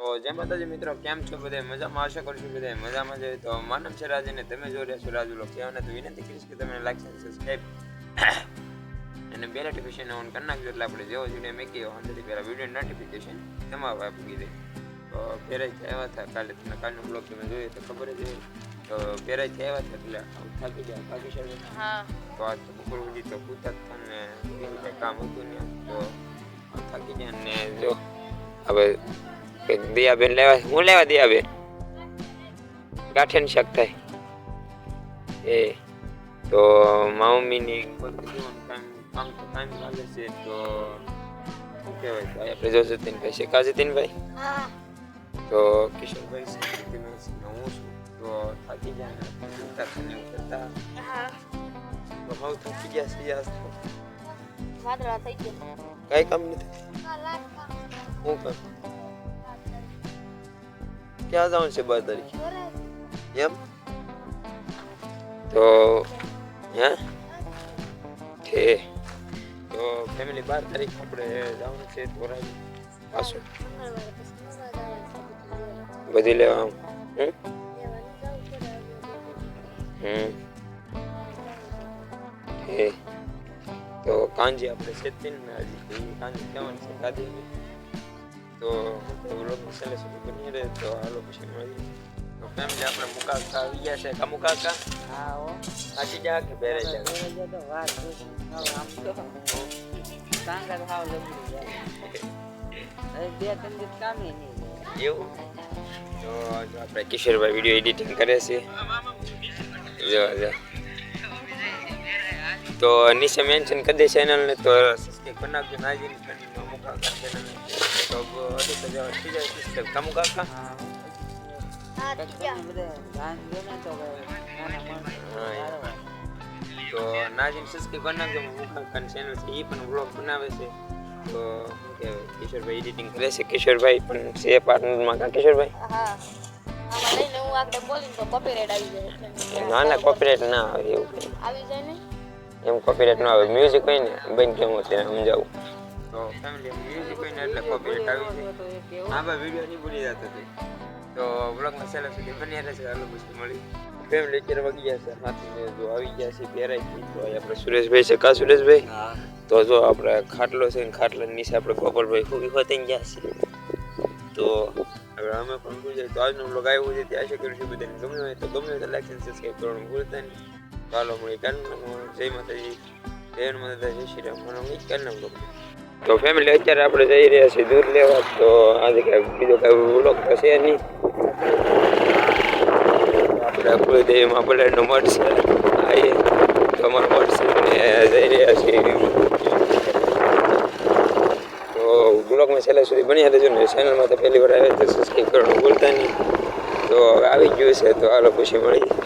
તો જય માતાજી મિત્રો કેમ છો બધા મજામાં? આશા કરું છું બધા મજામાં છે તો માનવ છે રાજને તમે જો રહ્યા છો રાજુ લોક કહેવાને તો વિનંતી કરીશ કે તમે લાઈક અને સબસ્ક્રાઈબ અને બે નોટિફિકેશન ઓન કરી નાખજો એટલે આપણે જેવો જોઈએ મેં કહ્યું હંડ્રેડ પહેલાં વીડિયો નોટિફિકેશન તમારા આપી દે. તો પહેરાઈથી આવ્યા હતા કાલે તમે કાલનો બ્લોગ તમે જોઈએ તો ખબર જ હોય. તો પહેરાઈથી આવ્યા હતા એટલે થાકી ગયા. થાકી શકે તો આજ તો બપોર સુધી તો પૂછતા જ હતા ને બીજું કામ હતું ને તો થાકી ગયા ને જો હવે કંઈક દિયાબેન લેવા હું લેવા દિયાબેન? ગાંઠિયાનું શાક થાય. એ તો મમ્મીની કામ તો છે શું કહેવાય? ભાઈ આપણે જો જતીનભાઈ છે. કા જતીનભાઈ તો કિશોરભાઈ છે ને હું છું. તો થાકી ગયા ને ને તો હવે થાકી ગયા છે યાર. વાદળા થઈ ગયા. કાંઈ કામ નથી. હું કામ ક્યાં જવાનું છે બાર તારીખે એમ તો હે છે તો ફેમિલી બાર તારીખ આપણે જવાનું છે ધોરાજી પાછું બધી લેવા આમ હમ હમ છે તો કાંજી આપણે સેતીન ને હજી કાંજી કહેવાની છે ગાદી તો વ્લોગ મસાલે સુધી બની રહે તો હાલો પછી મળીએ તો ફેમિલી આપણે મુકાકા આવી ગયા છે કા મુકાકા હા હો. થાકી જા કે બેરે જા? જતો વાર જોશે. હવે આમ તો કાંગર હાવ લબડી જાય બે ત્રણ દિવસ કામે નહીં. એવું? તો જો આપણે કિશોરભાઈ વીડિયો એડિટિંગ કરે છે. જો જો. તો નીચે મેન્શન કરી દે ચેનલને તો સબસ્ક્રાઈબ કરી નાખજો નાજીન તો અઢીસો જેવા થઈ જાય સબસ્ક્રાઈબ કા મુકાકા હા હા કચ્છમાં બધા ધાન દે ને તો હા. તો નાજીન સબસ્ક્રાઈબ કરી નાખજો મુકાકા ચેનલ છે એ પણ વ્લોગ બનાવે છે. તો કહેવાય કિશોરભાઈ એડિટિંગ કરે છે કિશોરભાઈ પણ છે પાર્ટનરમાં કા કિશોરભાઈ હા આમાં લઈને હું. આગળ બોલીને તો કોપીરાઇટ આવી જાય ના ના કોપીરાઇટ ના આવે એવું કંઈ. આવી જાય ને? એમ કોપીરાઇટ ના આવે મ્યુઝિક હોય ને બંધ કેમ હોય તેને સમજાવું. તો ફેમિલી મ્યુઝિક હોય ને એટલે કોપીરાઇટ આવી છે. હા ભાઈ વીડિયો નહીં ભૂલી જતો હતી. તો બ્લોગમાં છેલ્લા સુધી બન્યા રહેશે હાલો પછી મળી. ફેમિલી અત્યારે વાગી ગયા છે. હાથી જો આવી ગયા છે પહેરાઈ ગઈ તો આપણે સુરેશભાઈ છે. કા સુરેશભાઈ? તો જો આપણે ખાટલો છે ને ખાટલા નીચે આપણે ગોપાલભાઈ ખૂબ ખોતી ગયા છે. તો હવે અમે પણ ગુજરાત તો આજનો બ્લોગ આવ્યો છે. ત્યાં આશા કરું છું બધાને. ગમ્યું હોય તો ગમ્યું હોય તો લાઈક અને સબસ્ક્રાઈબ કરવાનું ભૂલતા નહીં. ચાલો મળી કાલના જય માતાજી. જય માતા જય શ્રી રામ. મને કાલના બ્લોગ તો ફેમિલી અત્યારે આપણે જઈ રહ્યા છીએ દૂધ લેવા તો આજે કાંઈ બીજો કાંઈ બ્લોગ તો છે નહીં. આપણે કુળદેવીમાં બલેડનો મઠ છે. આવીએ તો અમારો મઠ છે જઈ રહ્યા છીએ. તો બ્લોગમાં છેલ્લા સુધી બની રહેજો ને. ચેનલમાં તો પહેલી વાર આવે તો સબસ્ક્રાઈબ કરવાનું ભૂલતા નહીં. તો હવે આવી ગયું છે, તો હાલો ખુશી મળી